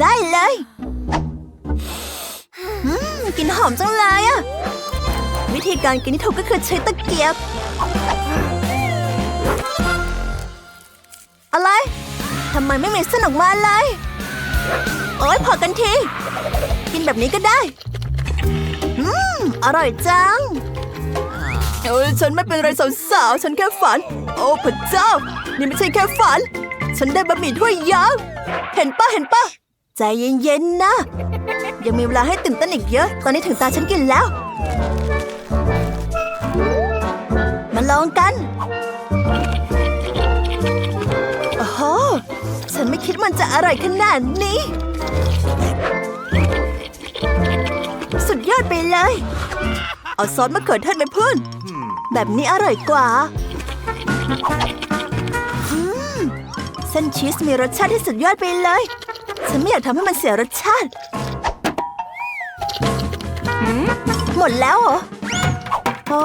ได้เลยอืมกลินหอมจังเลยอะวิธีการกินที่ถูกก็คือใช้ตะเกียบ อะไรทำไมไม่มีเส้นออกมาเลย โอ๊ยพอกันที กินแบบนี้ก็ได้ อืม อร่อยจังเอ้ยฉันไม่เป็นไรสาวๆ ฉันแค่ฝัน โอ้พระเจ้า นี่ไม่ใช่แค่ฝัน ฉันได้บะหมี่ถ้วยยักษ์เห็นปะเห็นปะ ใจเย็นๆนะ ยังมีเวลาให้ตื่นเต้นอีกเยอะ ตอนนี้ถึงตาฉันกินแล้ว มาลองกันโอ้โหฉันไม่คิดมันจะอร่อยขนาดนี้ สุดยอดไปเลย เอาซอสมะเขือเทศไปเพื่อน แบบนี้อร่อยกว่าเส้นชีสมีรสชาติที่สุดยอดไปเลย ฉันไม่อยากทำให้มันเสียรสชาติ หมดแล้วเหรอโอ้